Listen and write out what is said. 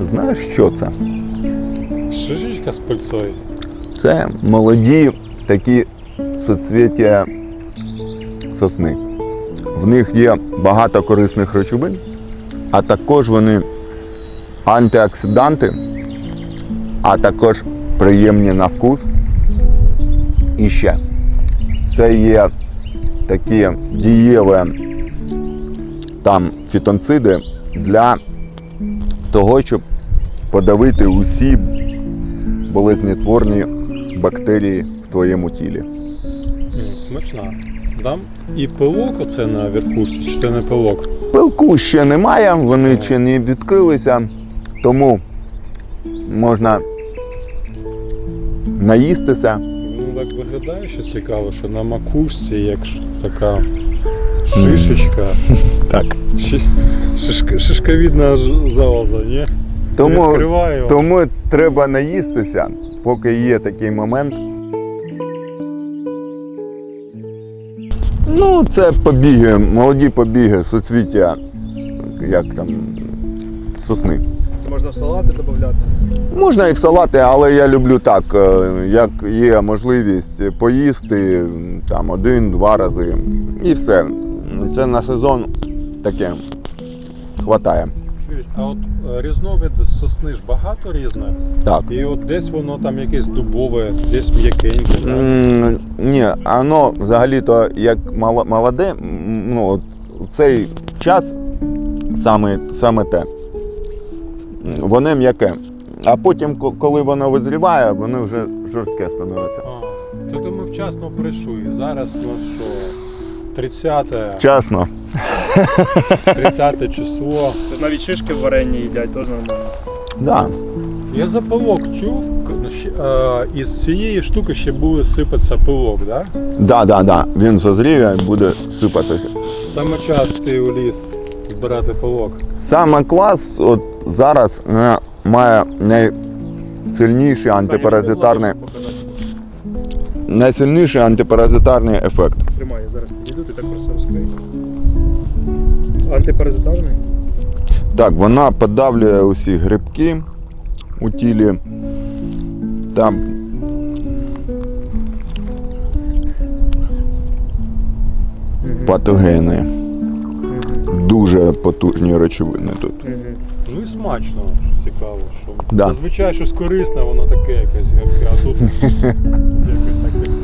Знаєш, що це? Шишечка з пильцою. Це молоді такі соцвіття сосни. В них є багато корисних речовин, а також вони антиоксиданти, а також приємні на вкус. І ще це є такі дієві там фітонциди для того, щоб подавити усі болезнетворні бактерії в твоєму тілі. Ну, смачна. Дам і пилок оце на верхушці, чи це не пилок? Пилку ще немає, вони ще не відкрилися, тому можна наїстися. Ну так виглядає, що цікаво, що на макушці як така шишечка. Так. Ши- Шишка, шишковідна залоза, ні? Тому, тому треба наїстися, поки є такий момент. Ну, це побіги, молоді побіги, суцвіття, як там, сосни. Це можна в салати додати. Можна і в салати, але я люблю так, е, як є можливість поїсти там один-два рази. І все. Це на сезон таке хватає. А от е, різновид сосни ж багато різних. Так. І от десь воно там якесь дубове, десь м'якеньке. М, Ні, воно взагалі-то як молоде, ну, от цей час саме, саме те. Воно м'яке. А потім, коли воно визріває, воно вже жорстке становиться. А, то, ми вчасно прийшли. Зараз у що? 30, Вчасно. 30 число. Це ж навіть шишки в варенні їдять, теж нормально. Да. Я за пилок чув, щ- е, із цієї штуки ще буде сипатися пилок, так? Да? Да, да, да. Він зазріє і буде сипатися. Саме час ти у ліс збирати пилок. Саме клас от зараз е, має найсильніший антипаразитарний, Саня, показати? найсильніший антипаразитарний ефект. Тримай, я зараз підійду, ти так просто розкрию. Антипаразитарний? Так, вона подавлює усі грибки у тілі. Там патогени. Дуже потужні речовини тут. Ну і смачно, що цікаво, що Да. зазвичай щось корисне, воно таке якесь гірке, а тут якось так.